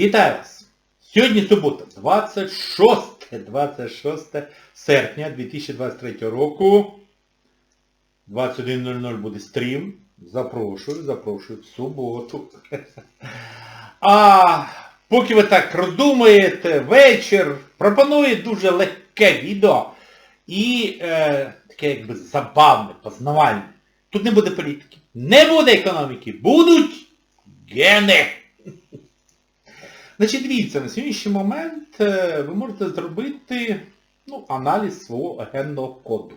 Вітаю вас! Сьогодні субота, 26, 26 серпня 2023 року. 21.00 буде стрім. Запрошую, запрошую в суботу. А поки ви так роздумуєте, вечір пропоную дуже легке відео і е, таке якби забавне, познавальне. Тут не буде політики, не буде економіки, будуть гени. Значить, дивіться, на сьогоднішній момент е, ви можете зробити ну, аналіз свого генного коду.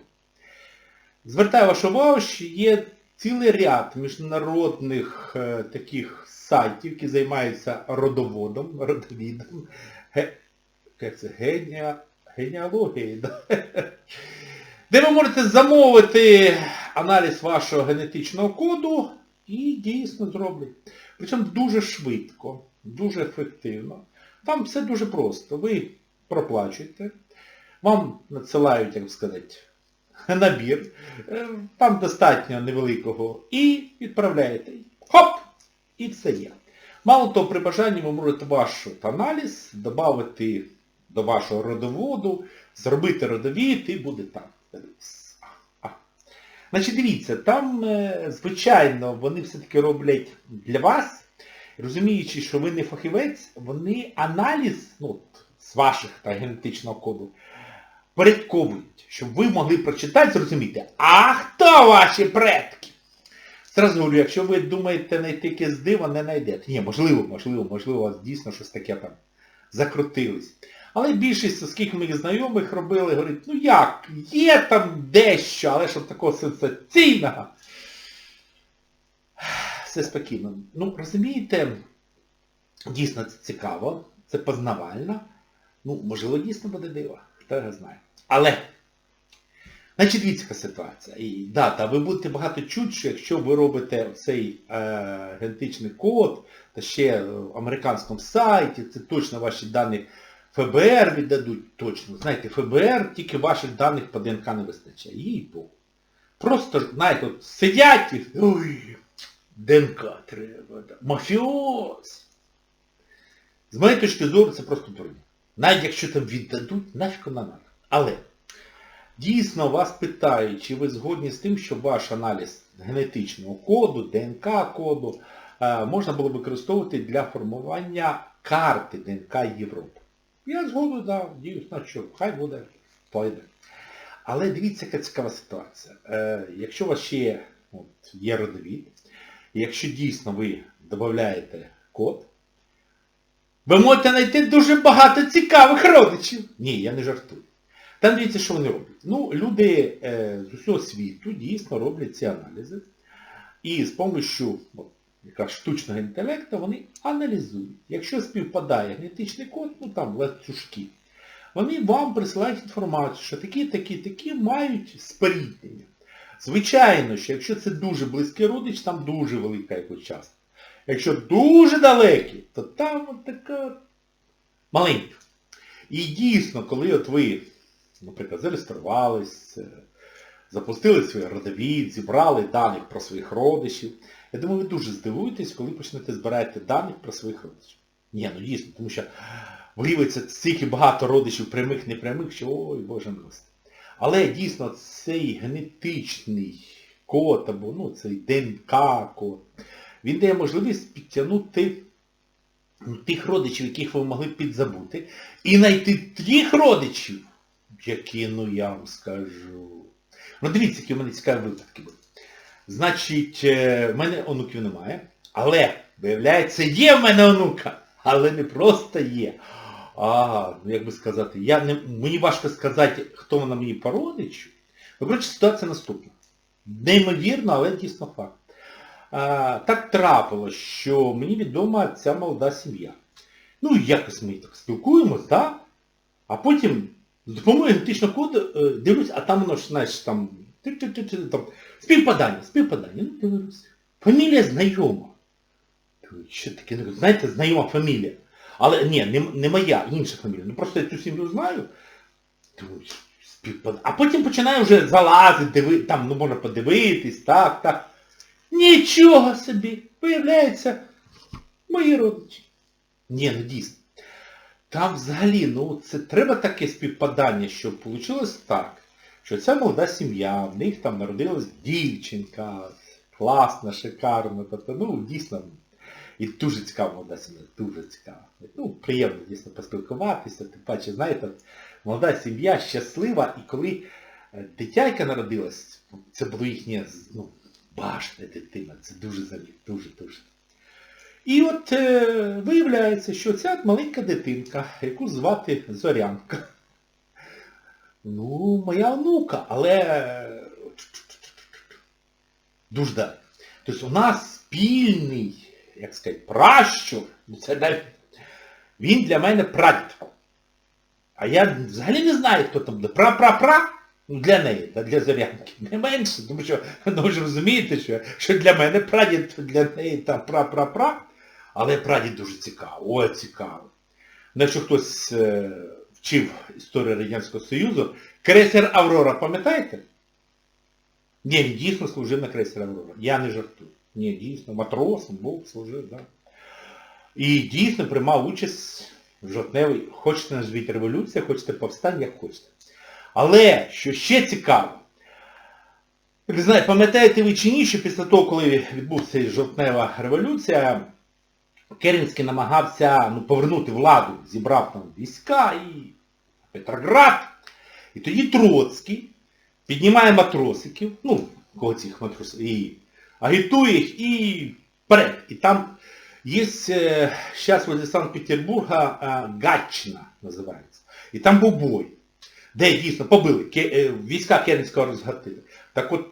Звертаю вашу увагу, що є цілий ряд міжнародних е, таких сайтів, які займаються родоводом, родовідом, ге, це, геня, генеалогією, да? де ви можете замовити аналіз вашого генетичного коду і дійсно зроблять. Причому дуже швидко, дуже ефективно. Там все дуже просто. Ви проплачуєте, вам надсилають, як сказати, набір, е, там достатньо невеликого, і відправляєте. Хоп! І все є. Мало того, при бажанні ви можете ваш аналіз додати до вашого родоводу, зробити родовід і буде так. А. Значить, дивіться, там, е, звичайно, вони все-таки роблять для вас, розуміючи, що ви не фахівець, вони аналіз ну, з ваших та, генетичного коду порядковують, щоб ви могли прочитати, зрозуміти, а хто ваші предки? Зразу говорю, якщо ви думаєте знайти якесь диво, не знайдете. Ні, можливо, можливо, можливо, у вас дійсно щось таке там закрутилось. Але більшість, оскільки моїх знайомих робили, говорять, ну як, є там дещо, але щоб такого сенсаційного. Все спокійно. Ну, розумієте, дійсно це цікаво, це познавально. Ну, можливо, дійсно буде диво, хто його знає. Але, значить, дивіться, ситуація. І дата, ви будете багато чути, якщо ви робите цей е, генетичний код, та ще в американському сайті, це точно ваші дані ФБР віддадуть, точно. Знаєте, ФБР тільки ваших даних по ДНК не вистачає. Їй Богу. Просто, знаєте, сидять і... Ой, ДНК треба. Мафіоз. З моєї точки зору це просто дурня. Навіть якщо там віддадуть, нафіг вона надо. Але дійсно вас питають, чи ви згодні з тим, що ваш аналіз генетичного коду, ДНК-коду е, можна було використовувати для формування карти ДНК Європи. Я згоден, да, дійсно, що хай буде, пойде. Але дивіться, яка цікава ситуація. Е, якщо у вас ще от, є родовід, якщо дійсно ви додаєте код, ви можете знайти дуже багато цікавих родичів. Ні, я не жартую. Там дивіться, що вони роблять. Ну, люди е, з усього світу дійсно роблять ці аналізи. І з яка штучного інтелекту вони аналізують. Якщо співпадає генетичний код, ну там ланцюжки, вони вам присилають інформацію, що такі, такі, такі мають споріднення. Звичайно, що якщо це дуже близький родич, там дуже велика якась частка. Якщо дуже далекі, то там от така маленька. І дійсно, коли от ви, наприклад, зареєструвались, запустили свій родовід, зібрали даних про своїх родичів, я думаю, ви дуже здивуєтесь, коли почнете збирати даних про своїх родичів. Ні, ну дійсно, тому що виявиться стільки багато родичів прямих, непрямих, що ой, Боже милости. Але дійсно цей генетичний код, або ну, цей ДНК-код, він дає можливість підтягнути ну, тих родичів, яких ви могли підзабути, і знайти тих родичів, які, ну я вам скажу. Ну дивіться, які в мене цікаві випадки були. Значить, е, в мене онуків немає, але, виявляється, є в мене онука, але не просто є. А, ну як би сказати, я не, мені важко сказати, хто вона мені по родичу. Ну, коротше, ситуація наступна. Неймовірно, але дійсно факт. А, так трапилось, що мені відома ця молода сім'я. Ну, якось ми так спілкуємось, так? А потім з допомогою генетичного коду е, дивлюсь, а там воно ж, знаєш, там, там співпадання, співпадання. Ну, дивлюсь. Фамілія знайома. Що таке? Ну, Знаєте, знайома фамілія. Але ні, не, не моя, інша фамілія. Ну просто я цю сім'ю знаю. А потім починаю вже залазити, диви... там ну, можна подивитись, так, так. Нічого собі! Виявляється, мої родичі. Ні, ну дійсно. Там взагалі, ну це треба таке співпадання, щоб вийшло так, що ця молода сім'я, в них там народилась дівчинка, класна, шикарна, тобто, ну, дійсно, і дуже цікава молода сім'я, дуже цікава. Ну, приємно дійсно поспілкуватися, тим паче, знаєте, молода сім'я щаслива, і коли е, дитяйка народилась, це було їхнє, ну, башня дитина, це дуже завіт, дуже-дуже. І от е, виявляється, що ця маленька дитинка, яку звати Зорянка, ну, моя онука, але е, дуже далі. Тобто у нас спільний, як сказати, пращур, ну це навіть, він для мене прадід. А я взагалі не знаю, хто там. Пра-пра-пра, ну для неї, для Зорянки. Не менше, тому що, ну ви ж розумієте, що, що для мене прадід, для неї там пра-пра-пра. Але прадід дуже цікаво, ой, цікаво. Якщо хтось е, вчив історію Радянського Союзу, крейсер Аврора, пам'ятаєте? Ні, він дійсно служив на крейсер Аврора. Я не жартую. Ні, дійсно, матросом був, служив, так. Да. І дійсно приймав участь в жовтневій, хочете назвіть революція, хочете повстання, як хочете. Але, що ще цікаво, ви знаєте, пам'ятаєте ви чи ні, що після того, коли відбувся жовтнева революція, Керенський намагався ну, повернути владу, зібрав там війська і Петроград. І тоді Троцький піднімає матросиків, ну, кого цих матросів, і агітує їх і вперед. І там є зараз возле Санкт-Петербурга е, Гатчина називається. І там був бой, де дійсно побили, е, війська Керенського розгатили. Так от,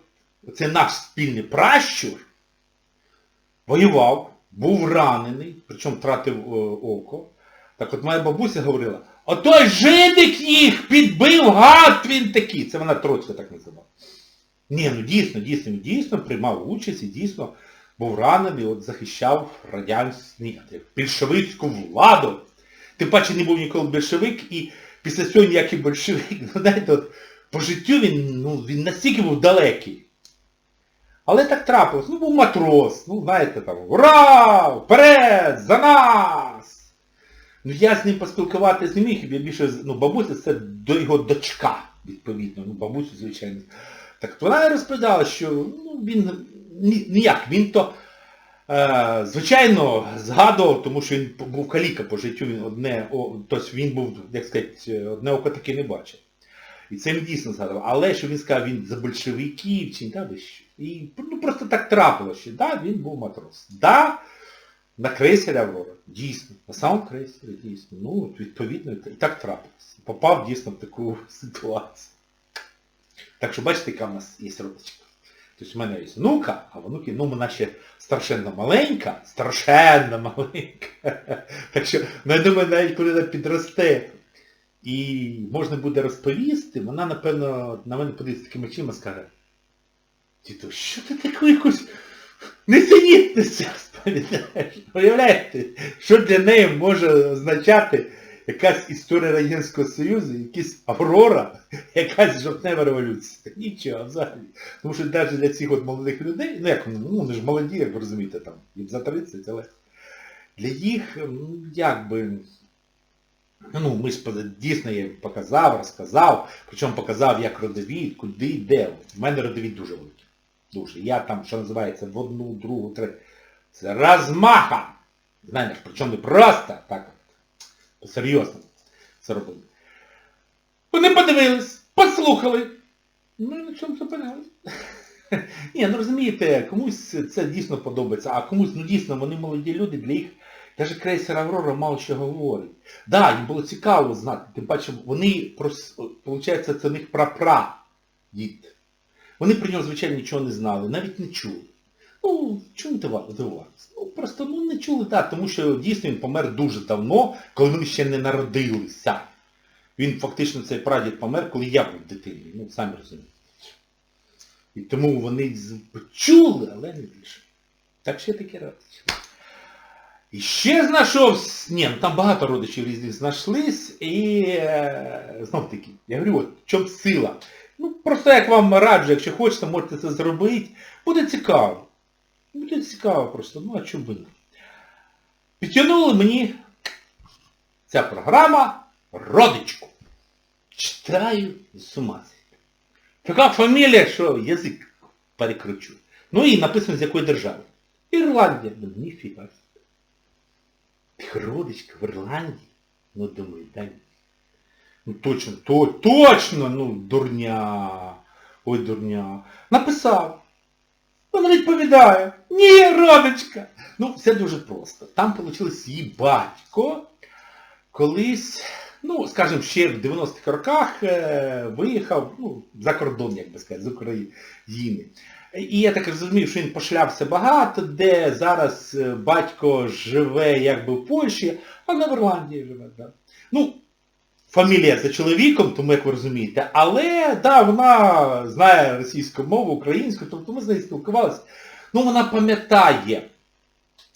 це наш спільний пращур воював, був ранений, причому втратив е, око. Так от моя бабуся говорила, отой жидик їх підбив, гад він такий. Це вона Троцька так називала. Ні, ну дійсно, дійсно, дійсно приймав участь і дійсно був ранений, от захищав радянську, більшовицьку владу. Тим паче не був ніколи большевик, і після цього ніякий большевик, ну знаєте, от, по життю він, ну, він настільки був далекий. Але так трапилось. Ну, був матрос, ну, знаєте, там, ура! Вперед! За нас! Ну, я з ним поспілкуватися не міг, я більше, ну, бабуся це до його дочка, відповідно, ну, бабусю, звичайно. Так вона розповідала, що ну, він ніяк, він то, е, звичайно, згадував, тому що він був каліка по життю, він одне, о, тобто він був, як сказати, одне око таки не бачив. І це він дійсно згадував. Але що він сказав, він за большевиків чи да, ви. І ну, просто так трапилося, що да, він був матрос. Да, на крейсері Аврора. Дійсно. На самому крейсері, дійсно. Ну, відповідно, і так трапилося. Попав дійсно в таку ситуацію. Так що бачите, яка в нас є родичка. Тобто в мене є внука, а внуки, ну вона ще страшенно маленька, страшенно маленька. Так що, ну, я думаю, навіть коли вона підросте і можна буде розповісти, вона, напевно, на мене подивиться такими очима і скаже, Тіто, що ти таку якусь несенітницю розповідаєш? Уявляєте, що для неї може означати якась історія Радянського Союзу, якась Аврора, якась жовтнева революція. Нічого взагалі. Тому що навіть для цих от молодих людей, ну як ну вони ж молоді, як ви розумієте, там, їм за 30, але для їх, ну, як би, ну, ми ж дійсно я показав, розказав, причому показав, як родовід, куди, де. В мене родовід дуже великий. Дуже. Я там, що називається, в одну, другу, третю. Це розмаха. Знаєш, причому не просто так серйозно це робили. Вони подивились, послухали. Ну і на чому зупинились. Ні, ну розумієте, комусь це дійсно подобається, а комусь, ну дійсно, вони молоді люди, для їх навіть крейсер Аврора мало що говорить. Да, їм було цікаво знати, тим паче вони, виходить, це них прапра дід. Вони про нього, звичайно, нічого не знали, навіть не чули. Ну, чому дивуватися? Ну, просто ну, не чули, так, тому що дійсно він помер дуже давно, коли вони ще не народилися. Він фактично цей прадід помер, коли я був дитиною. Ну, самі розумієте. І тому вони чули, але не більше. Так ще таке родичі. І ще знайшов, ні, ну там багато родичів різних знайшлись, і е, знов таки, я говорю, от, в чому сила. Ну, просто як вам раджу, якщо хочете, можете це зробити. Буде цікаво. Буде цікаво просто, ну а чому би ні. Підтягнули мені Ця програма родичку. Читаю з ума. Така фамілія, що язик перекручу. Ну і написано з якої держави. Ірландія. Ну, ніфіга. Родичка в Ірландії. Ну, думаю, дай. Ну точно, то, точно, ну, дурня. Ой, дурня. Написав. Вона відповідає. Ні, родичка. Ну, все дуже просто. Там вийшло її батько колись, ну, скажімо, ще в 90-х роках е, виїхав, ну, за кордон, як би сказати, з України. І я так розумію, що він пошлявся багато, де зараз е, батько живе якби в Польщі, а в Ірландії живе. Да. Ну, фамілія за чоловіком, тому як ви розумієте, але да, вона знає російську мову, українську, тобто ми з нею спілкувалися. Ну, вона пам'ятає.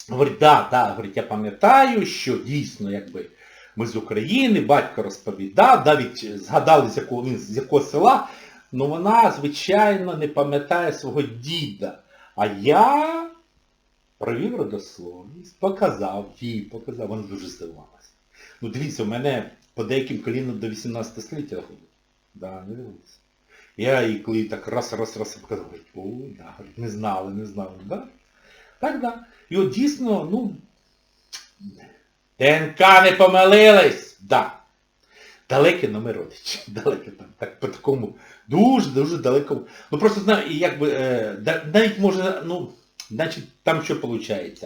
Говорить, да, да, говорить, я пам'ятаю, що дійсно, якби ми з України, батько розповідав, навіть згадали, з якого він з якого села, але вона, звичайно, не пам'ятає свого діда. А я провів родословність, показав, їй показав, вона дуже здивувалася. Ну дивіться, у мене по деяким колінам до 18 століття ходить. Да, не дивилися. Я їй коли так раз-раз-раз говорить, о, да, не знали, не знали, да? Так, да. І от дійсно, ну, ДНК не помилились, да. Далекі, но ми родичі. Далекі там. Так по такому дуже-дуже далекому. Ну просто знаю, і якби, е, навіть може, ну, значить, там що виходить?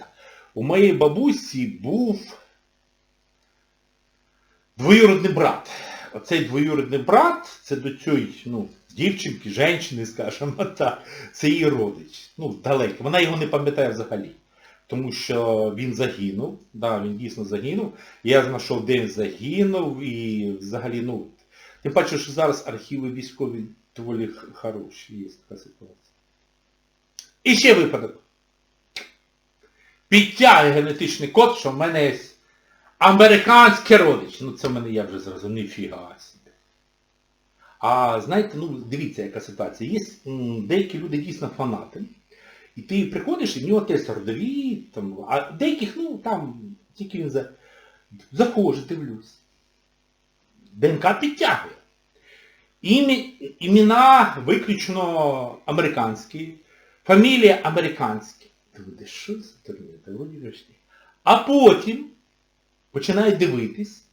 У моєї бабусі був двоюродний брат. Оцей двоюродний брат, це до цієї, ну, дівчинки, жінки, скажімо так, це її родич. Ну, далекий. Вона його не пам'ятає взагалі. Тому що він загинув, да, він дійсно загинув. Я знайшов, де він загинув і взагалі, ну, тим паче, що зараз архіви військові доволі хороші, є така ситуація. І ще випадок. Підтягує генетичний код, що в мене є американський родич. Ну це в мене я вже зрозумів, фіга собі. А знаєте, ну дивіться, яка ситуація. Є деякі люди дійсно фанати. І ти приходиш, і в нього тест родові, там, а деяких, ну, там, тільки він за... Заходжу, дивлюсь. ДНК підтягує. Імі, імена виключно американські, фамілія американська. Думаю, що за турнір? А потім починаю дивитись.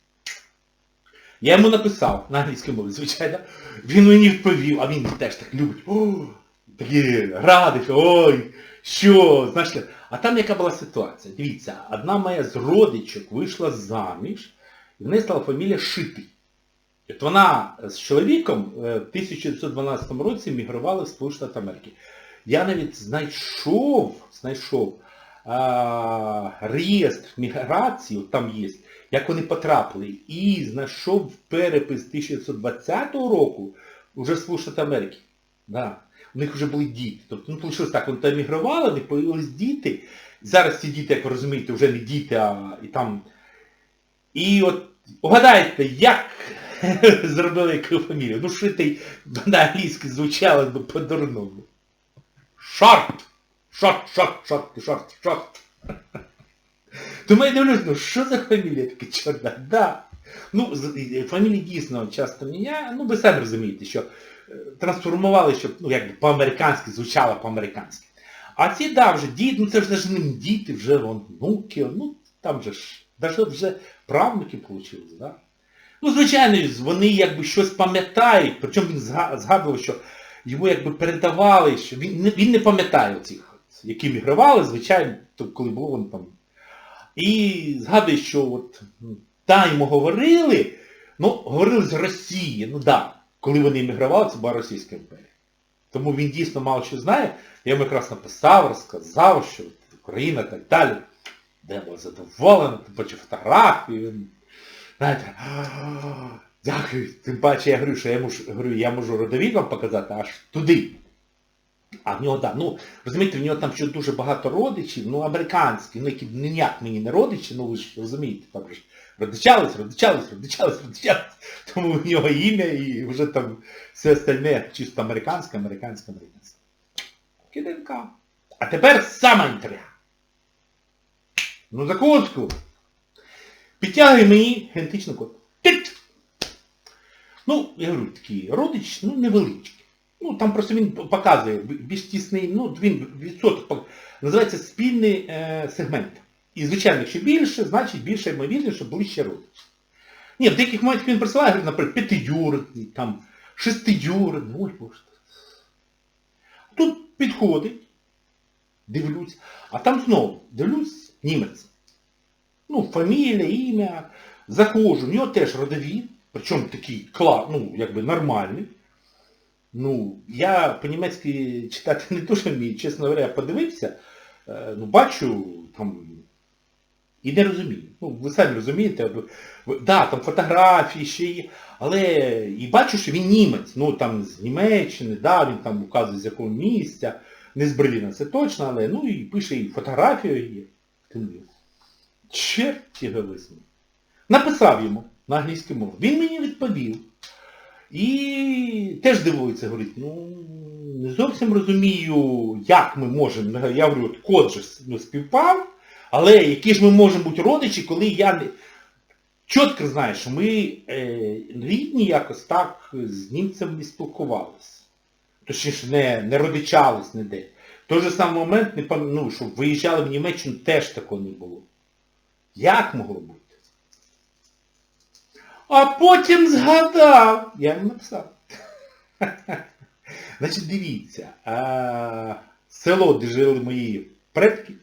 Я йому написав на англійській мові, звичайно. Він мені відповів, а він теж так любить. О, такі радий, ой, що, знаєш, а там яка була ситуація? Дивіться, одна моя з родичок вийшла заміж, і в неї стала фамілія Шитий. От вона з чоловіком е, в 1912 році мігрувала в Америки. Я навіть знайшов, знайшов реєстр міграції, там є, як вони потрапили, і знайшов перепис 1920 року вже Штати Америки. Да. У них вже були діти. Тобто, ну, вийшло так, вони там мігрували, них появились діти. Зараз ці діти, як ви розумієте, вже не діти, а і там. І от угадайте, як зробили яку фамілію? Ну, шитий на англійській звучало по-дурному. Шорт! Шорт, шорт, шорт, шорт, шорт. Я дивлюсь, ну що за фамілія така чорна? Да. Ну, фамілії дійсно часто міняє, ну ви самі розумієте, що е, трансформували, щоб ну, якби по-американськи звучало по-американськи. А ці, да, вже діти, ну це ж навіть не діти, вже внуки, ну там же ж, навіть вже правнуки вийшли, да? Ну, звичайно, вони якби щось пам'ятають, причому він згадував, що йому якби передавали, що він він не пам'ятає оцих, які мігрували, звичайно, коли було він там. І згадує, що от та йому говорили, ну, говорили з Росії, ну да, коли вони емігрували, це була Російська імперія. Тому він дійсно мало що знає. Я йому якраз написав, розказав, що Україна так далі. Де був задоволений, тим паче фотографії. Він, знаєте, дякую. Тим паче я говорю, що я можу, говорю, я можу родовід вам показати аж туди. А в нього, так, ну, розумієте, в нього там ще дуже багато родичів, ну, американські, ну, які ніяк мені не родичі, ну, ви ж розумієте, там ж родичались, родичались, родичались, родичались. Тому в нього ім'я і вже там все остальне чисто американське, американське, американське. Киденка. А тепер сама інтрига. Ну, закуску. підтягує мені генетичний код. Тик! Ну, я говорю, такий родич, ну, невеличкий. Ну, там просто він показує більш тісний, ну, він відсоток називається спільний е, сегмент. І, звичайно, якщо більше, значить більше ймовірніше, що ближче родич. Ні, в деяких моментах він присилає, наприклад, п'ятидюрний, там, шестидюрний, ой боже. Тут підходить, дивлюсь, а там знову дивлюсь німець. Ну, фамілія, ім'я, заходжу, в нього теж родовід, причому такий клас, ну, якби нормальний. Ну, я по-німецьки читати не дуже вмію, чесно говоря, подивився, е, ну, бачу, там, і не розумію. Ну, ви самі розумієте, да, там фотографії ще є, але і бачу, що він німець, ну там з Німеччини, да, він там указує з якого місця, не з Берліна, це точно, але ну і пише і фотографію є. Черт його висунув. Написав йому на англійській мові. Він мені відповів. І теж дивується, говорить, ну не зовсім розумію, як ми можемо. Я говорю, от код же ну, співпав, але які ж ми можемо бути родичі, коли я не... чітко знаю, що ми е, рідні якось так з німцем не спілкувалися. Точніше, не, не родичались ніде. В той же самий момент, не ну, що виїжджали в Німеччину, теж такого не було. Як могло бути? А потім згадав. Я йому написав. Значить, дивіться, село, де жили мої предки,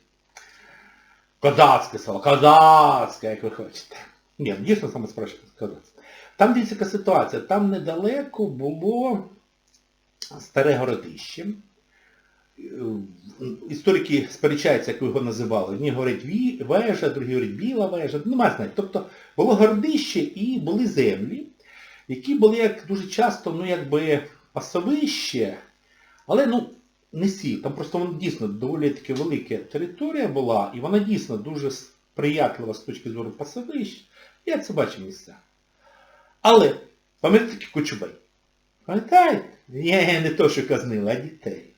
Козацьке село, козацьке, як ви хочете. Ні, ну, дійсно саме справді козацьке. Там дивіться яка ситуація. Там недалеко було старе городище. Е, Історики сперечаються, як його називали. Одні говорять вежа, другі говорять біла вежа. Нема знати. Тобто було городище і були землі, які були як дуже часто, ну якби пасовище, але ну не сіл. Там просто воно дійсно доволі таки велика територія була, і вона дійсно дуже сприятлива з точки зору пасовищ. Я це бачив місця. Але, пам'ятаєте Кочубей? Пам'ятаєте? Ні, не то, що казнили, а дітей.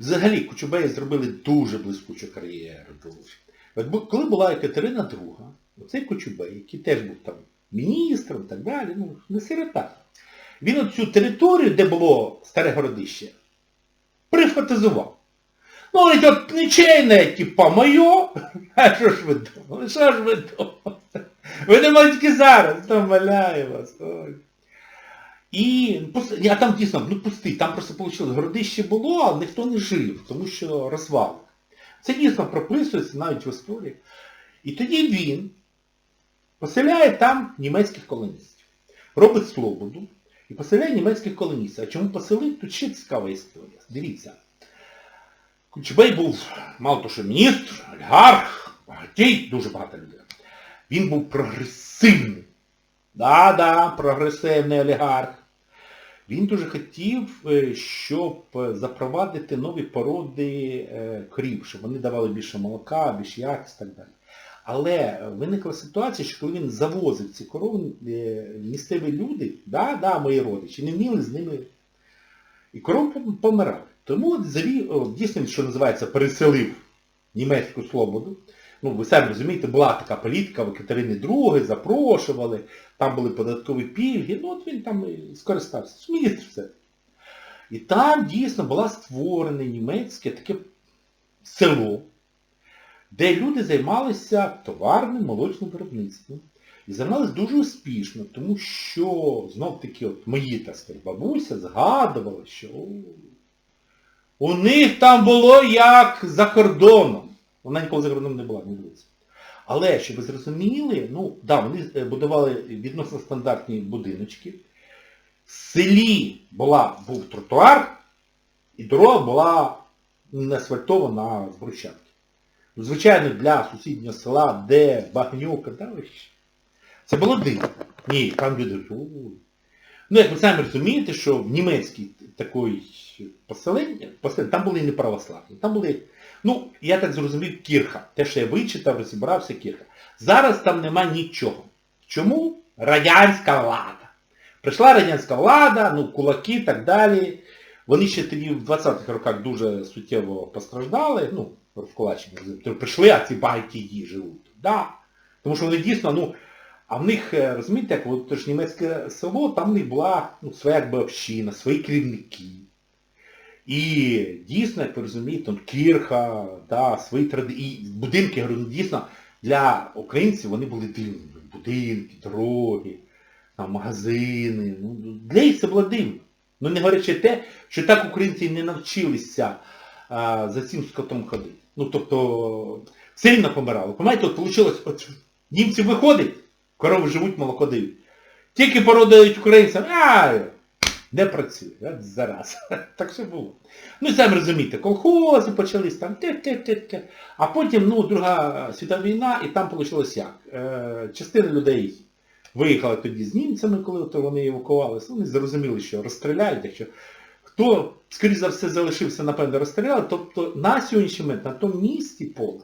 Взагалі, Кочубеї зробили дуже блискучу кар'єру. Дуже. От коли була Екатерина II, оцей Кочубей, який теж був там міністром і так далі, ну, не сирота. Він оцю територію, де було старе городище, прифатизував. Ну, говорить, от нічейне, типа, моє, а що ж ви думали, що ж ви думали? Ви не тільки зараз, там валяє вас. Ой. І, а там дійсно, ну пустий, там просто вийшло, городище було, а ніхто не жив, тому що розвал. Це дійсно прописується навіть в історії. І тоді він поселяє там німецьких колоністів. Робить Слободу і поселяє німецьких колоністів. А чому поселив? Тут ще цікава історія. Дивіться. Кучубей був, мало того, що міністр, олігарх, багатій, дуже багато людей. Він був прогресивний. Да-да, прогресивний олігарх. Він дуже хотів, е, щоб е, запровадити нові породи е, корів, щоб вони давали більше молока, більш якість і так далі. Але виникла ситуація, що коли він завозив ці корови, місцеві люди, да, да, мої родичі, не вміли з ними. І корови пом- помирали. Тому завів, дійсно, що називається, переселив німецьку свободу. Ну, ви самі розумієте, була така політика в Катерини II, запрошували, там були податкові пільги, ну от він там і скористався. Міністр все. І там дійсно була створена німецьке таке село, де люди займалися товарним молочним виробництвом. І займалися дуже успішно, тому що, знов-таки, от мої, так сказати, бабуся згадувала, що у них там було як за кордоном. Вона ніколи за кордоном не була, не дивиться. Але, щоб ви зрозуміли, ну, да, вони е, будували відносно стандартні будиночки. В селі була, був тротуар, і дорога була не асфальтована з брусчатки. Ну, Звичайно, для сусіднього села, де багнюка, да, ви це було дивно. Ні, там люди. «Ой». Ну, як ви самі розумієте, що в німецькій такої поселення, поселення, там були не православні, там були, ну, я так зрозумів, кірха. Те, що я вичитав, розібрався, кірха. Зараз там нема нічого. Чому? Радянська влада. Прийшла радянська влада, ну, кулаки і так далі. Вони ще тоді в 20-х роках дуже суттєво постраждали, ну, розкулачені. Прийшли, а ці байки її живуть. Да. Тому що вони дійсно, ну, А в них, е, розумієте, як от, ж німецьке село, там в них була ну, своя якби община, свої керівники. І дійсно, як ви розумієте, кірха, да, свої традиції, і будинки, ну, дійсно, для українців вони були дивними. Будинки, дороги, там, магазини. Ну, для їх це було дивно. Ну не говорячи те, що так українці не навчилися а, за цим скотом ходити. Ну тобто все рівно помирало. Понимаєте, от вийшло, от німці виходять, корови живуть, молоко дають. Тільки породають українцям, а не працює, от зараз. Так все було. Ну і самі розумієте, колхози почались там, те-те-те-те. А потім, ну, Друга світова війна, і там вийшло як. Е, частина людей виїхала тоді з німцями, коли то вони евакувалися, вони зрозуміли, що розстріляють, якщо хто, скоріш за все, залишився, напевно, розстріляли, тобто на сьогоднішній момент на тому місці поле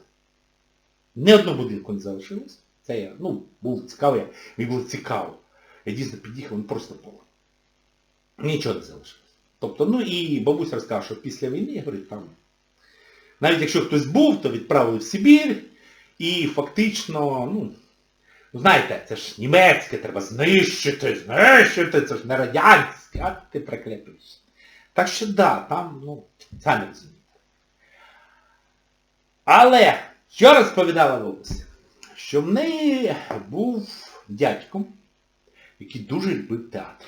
ні одного будинку не залишилось. Це я, ну, був цікавий, мені було цікаво. Я дійсно під'їхав, ну просто поле. Нічого не залишилось. Тобто, ну і бабуся розказала, що після війни, я говорю, там, навіть якщо хтось був, то відправили в Сибір, і фактично, ну, знаєте, це ж німецьке, треба знищити, знищити, це ж не радянське, а ти прикрепився. Так що да, там, ну, самі розумієте. Але, що розповідала бабуся? Що в неї був дядько, який дуже любив театр.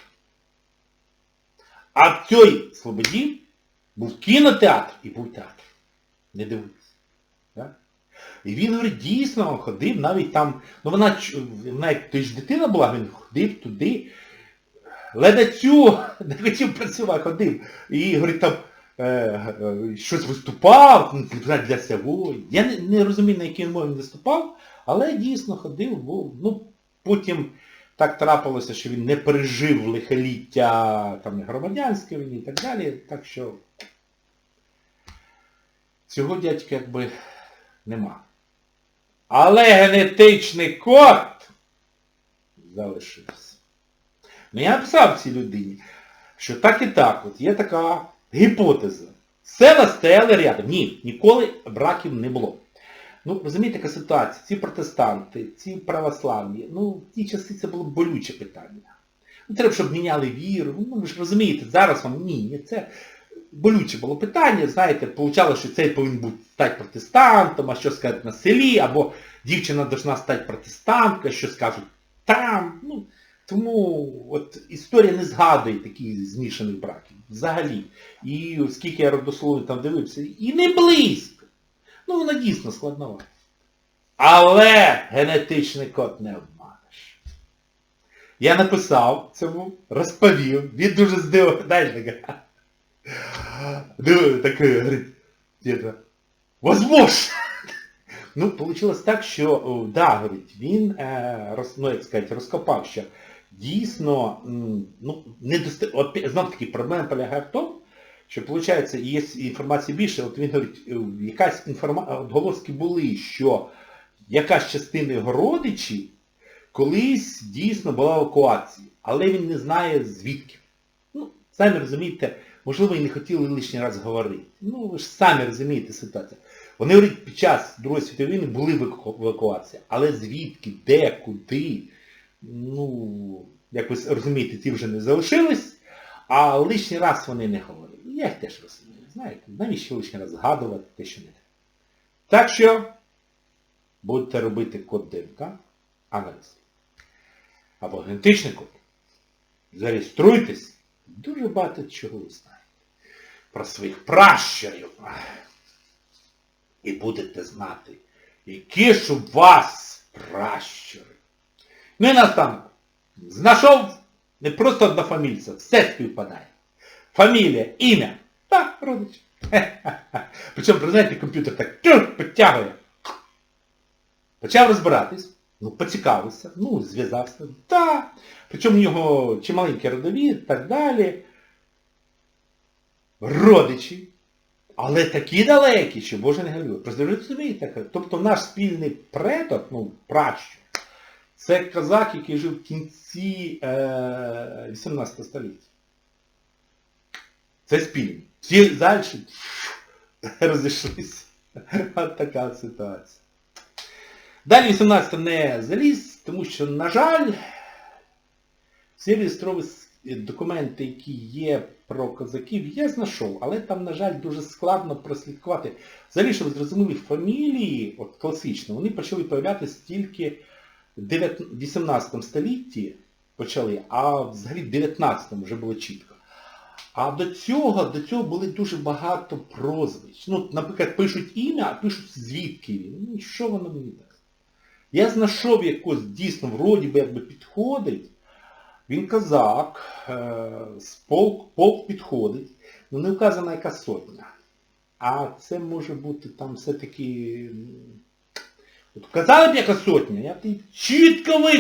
А в цій Слободі був кінотеатр і був театр. Не дивитися. Так? І він, говорить, дійсно ходив, навіть там, ну вона, як ти ж дитина була, він ходив туди, ледацю, не хотів працювати, ходив. І, говорить, там е, е, щось виступав, ну, для- для. Я не, не розумію, на якій мові він виступав, але дійсно ходив, був, ну, потім так трапилося, що він не пережив лихоліття там, громадянської війни і так далі, так що цього дядька якби нема. Але генетичний код залишився. Ну я написав цій людині, що так і так, от є така гіпотеза. Села стояли рядом. Ні, ніколи браків не було. Ну, розумієте, яка ситуація? Ці протестанти, ці православні, ну, в ті часи це було болюче питання. Ну, треба, щоб міняли віру. Ну, ви ж розумієте, зараз вам ні, це болюче було питання, знаєте, получало, що цей повинен бути стати протестантом, а що скажуть на селі, або дівчина должна стати протестанткою, що скажуть там. Ну, тому от історія не згадує таких змішаних браків. Взагалі. І оскільки я родословно там дивився, і не близько. Ну, вона дійсно складнова. Але генетичний код не обманеш. Я написав цьому, розповів, він дуже здивований, знаєш, таке. Такий, говорить, возможно. Ну, вийшло так, що, да, говорить, він, е, ну, як сказати, розкопав, що дійсно, ну, не доста... От, знов таки, проблема полягає в тому, що, виходить, є інформації більше, от він говорить, е, якась інформація, отголоски були, що якась частина його родичів колись дійсно була в евакуації, але він не знає звідки. Ну, самі розумієте, можливо, і не хотіли лишній раз говорити. Ну, ви ж самі розумієте ситуацію. Вони говорять, під час Другої світової війни були евакуації, але звідки, де, куди, ну, як ви розумієте, ті вже не залишились, а лишній раз вони не говорили. Я їх теж розумію. Знаєте, навіщо лишній раз згадувати те, що не треба. Так що будете робити код ДНК, аналіз. Або генетичний код. Зареєструйтесь. Дуже багато чого ви знаєте. Про своїх пращурів. І будете знати, які ж у вас пращури. Ну і наостанок. Знайшов не просто однофамільця, все співпадає. Фамілія, ім'я. Так, родич. Причому, ви знаєте, комп'ютер так тюх, підтягує. Почав розбиратись, ну, поцікавився, ну, зв'язався. Так. Причому в нього чималенький родовід і так далі. Родичі. Але такі далекі, що Боже не ви розумієте, тобто наш спільний предок, ну, пращур, це козак, який жив в кінці е, 18 століття. Це спільний. Всі далі розійшлися. От така ситуація. Далі 18 не заліз, тому що, на жаль, всі реєстрові документи, які є про козаків, я знайшов, але там, на жаль, дуже складно прослідкувати. Взагалі, щоб зрозуміли, фамілії, от класично, вони почали появлятися тільки в 9 18 столітті почали, а взагалі в 19 вже було чітко. А до цього, до цього були дуже багато прозвищ. Ну, наприклад, пишуть ім'я, а пишуть звідки він. Ну, що воно мені дасть? Я знайшов якось дійсно, вроді би якби підходить. Він козак, е, полк, полк підходить, ну не вказана яка сотня. А це може бути там все-таки... От вказали б яка сотня, я б чітко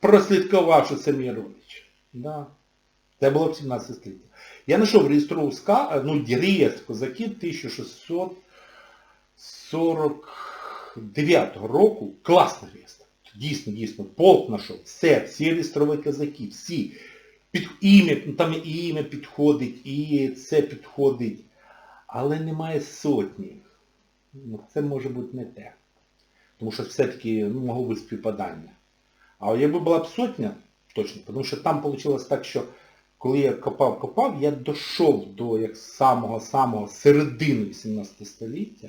прослідкував, що це мій родич. Да. Це було в 17 столітті. Я знайшов реєстрову ска, ну, реєстр козаків 1649 року. Класний реєстр. Дійсно, дійсно, полк знайшов. Все, всі реєстрові козаки, всі. Під ім'я, ну, там і ім'я підходить, і це підходить. Але немає сотні. Ну, це може бути не те. Тому що все-таки ну, могло бути співпадання. А якби була б сотня, точно, тому що там вийшло так, що коли я копав-копав, я дійшов до як самого-самого середини 18 століття.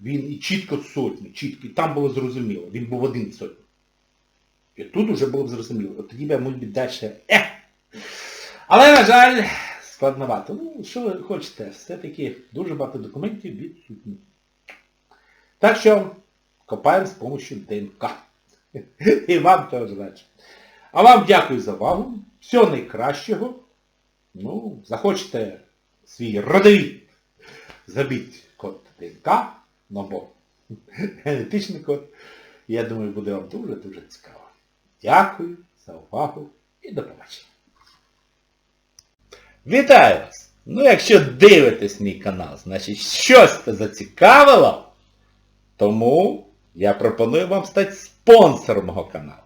Він і чітко сотні, чітко, і там було зрозуміло, він був один сотні. І тут вже було б зрозуміло. От тоді я би далі. Ех! Але, на жаль, складновато. Ну, що ви хочете, все-таки дуже багато документів відсутні. Так що копаємо з допомогою ДНК. І вам теж радше. А вам дякую за увагу. Всього найкращого. Ну, захочете свій родовід. Забіть код ДНК, ну або генетичний код. Я думаю, буде вам дуже-дуже цікаво. Дякую за увагу і до побачення. Вітаю вас! Ну, якщо дивитесь мій канал, значить щось це зацікавило, тому я пропоную вам стати спонсором мого каналу.